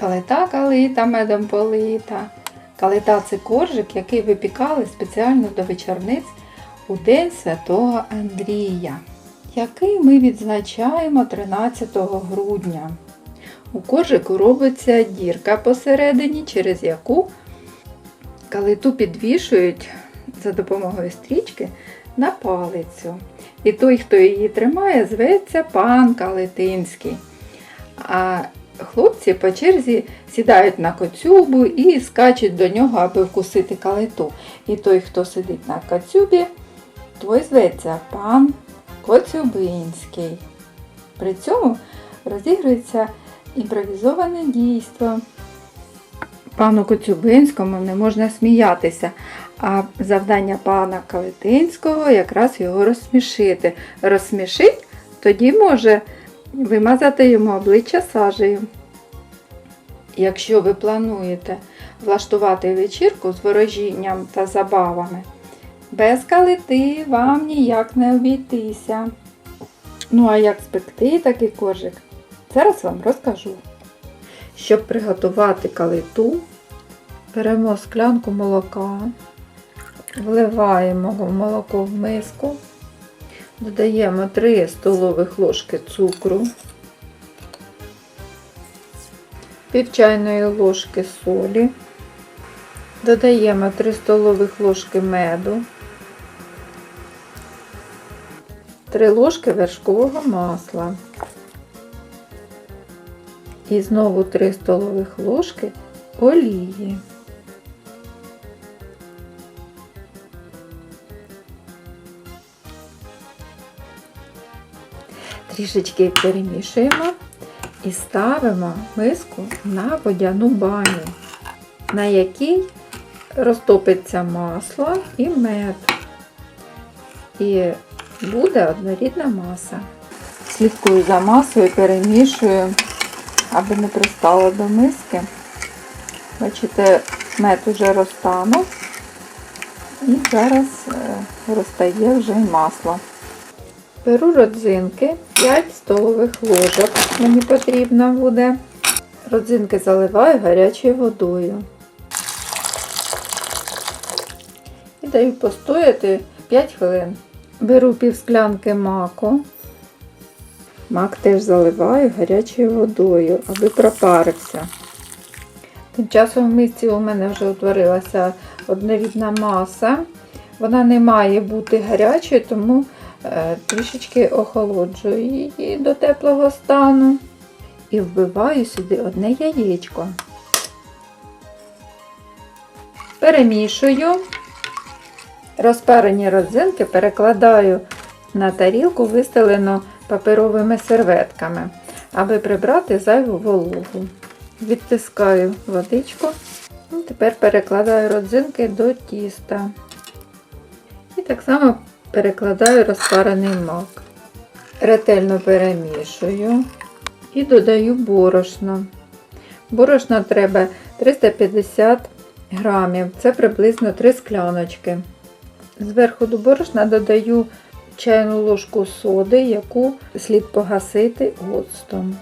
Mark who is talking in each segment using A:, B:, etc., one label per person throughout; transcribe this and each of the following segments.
A: Калита, калита, медом полита. Калита це коржик, який випікали спеціально до вечорниць у День Святого Андрія, який ми відзначаємо 13 грудня. У коржику робиться дірка посередині, через яку калиту підвішують за допомогою стрічки на палицю. І той, хто її тримає, зветься пан Калитинський. А хлопці по черзі сідають на коцюбу і скачуть до нього, аби вкусити калиту. І той, хто сидить на коцюбі, той зветься пан Коцюбинський. При цьому розігрується імпровізоване дійство. Пану Коцюбинському не можна сміятися, а завдання пана Калитинського якраз його розсмішити. Розсмішить, тоді може вимазати йому обличчя сажею. Якщо ви плануєте влаштувати вечірку з ворожінням та забавами, без калити вам ніяк не обійтися. Ну а як спекти такий коржик, зараз вам розкажу. Щоб приготувати калиту, беремо склянку молока, вливаємо молоко в миску, додаємо 3 столових ложки цукру, пів чайної ложки солі, додаємо 3 столових ложки меду, 3 ложки вершкового масла. І знову 3 столових ложки олії. Трішечки перемішуємо і ставимо миску на водяну баню, на якій розтопиться масло і мед. І буде однорідна маса. Слідкую за масою, перемішую аби не пристало до миски. Бачите, мед уже розтанув і зараз е, розтає вже й масло. Беру родзинки, 5 столових ложок мені потрібно буде. Родзинки заливаю гарячою водою. І даю постояти 5 хвилин. Беру пів склянки маку. Мак теж заливаю гарячою водою, аби пропарився. Тим часом в мисці у мене вже утворилася однорідна маса. Вона не має бути гарячою, тому трішечки охолоджую її до теплого стану. І вбиваю сюди одне яєчко. Перемішую. Розпарені родзинки перекладаю на тарілку, вистелену паперовими серветками, аби прибрати зайву вологу. Відтискаю водичку. Тепер перекладаю родзинки до тіста. І так само перекладаю розпарений мак. Ретельно перемішую і додаю борошно. Борошна треба 350 грамів, це приблизно 3 скляночки. Зверху до борошна додаю чайну ложку соди, яку слід погасити оцтом.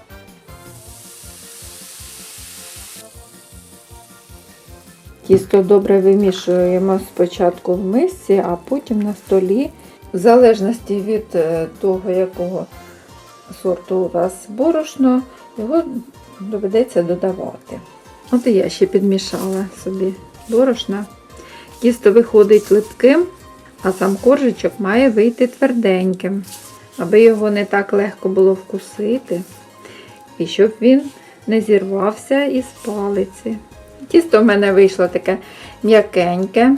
A: Тісто добре вимішуємо спочатку в мисці, а потім на столі, в залежності від е, того, якого сорту у вас борошно, його доведеться додавати. От і я ще підмішала собі борошна. Тісто виходить липким, а сам коржичок має вийти тверденьким, аби його не так легко було вкусити, і щоб він не зірвався із палиці. Тісто в мене вийшло таке м'якеньке.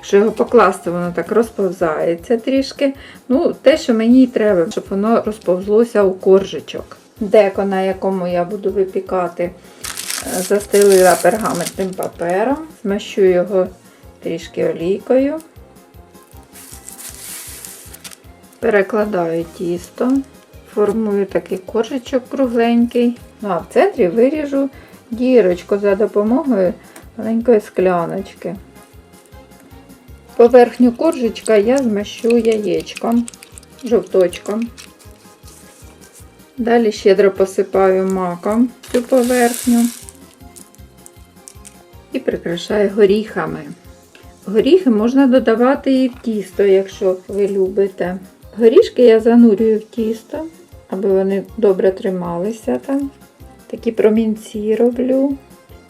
A: Якщо його покласти, воно так розповзається трішки. Ну, те, що мені й треба, щоб воно розповзлося у коржичок. Деко, на якому я буду випікати, е, застелила пергаментним папером, змащу його трішки олійкою. Перекладаю тісто, формую такий коржичок кругленький. Ну а в центрі виріжу дірочку за допомогою маленької скляночки. Поверхню коржичка я змащу яєчком, жовточком. Далі щедро посипаю маком цю поверхню. і прикрашаю горіхами. Горіхи можна додавати і в тісто, якщо ви любите. Горішки я занурюю в тісто, аби вони добре трималися там. Такі промінці роблю,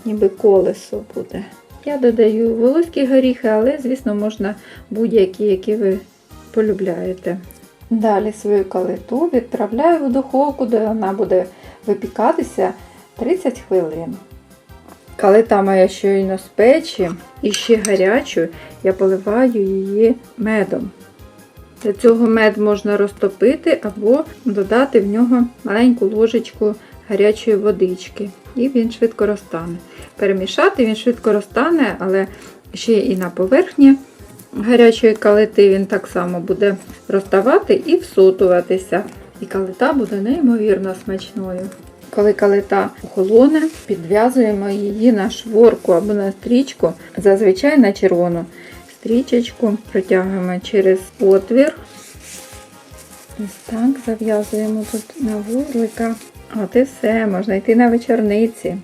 A: ніби колесо буде. Я додаю волоські горіхи, але, звісно, можна будь-які, які ви полюбляєте. Далі свою калиту відправляю в духовку, де вона буде випікатися 30 хвилин. Калита моя щойно з печі і ще гарячу, я поливаю її медом. Для цього мед можна розтопити або додати в нього маленьку ложечку гарячої водички, і він швидко розтане. Перемішати він швидко розтане, але ще і на поверхні гарячої калити він так само буде розставати і всотуватися. І калита буде неймовірно смачною. Коли калита охолоне, підв'язуємо її на шворку або на стрічку, зазвичай на червону стрічечку, протягуємо через отвір. Ось так зав'язуємо тут на вуглика. От і все, можна йти на вечорниці.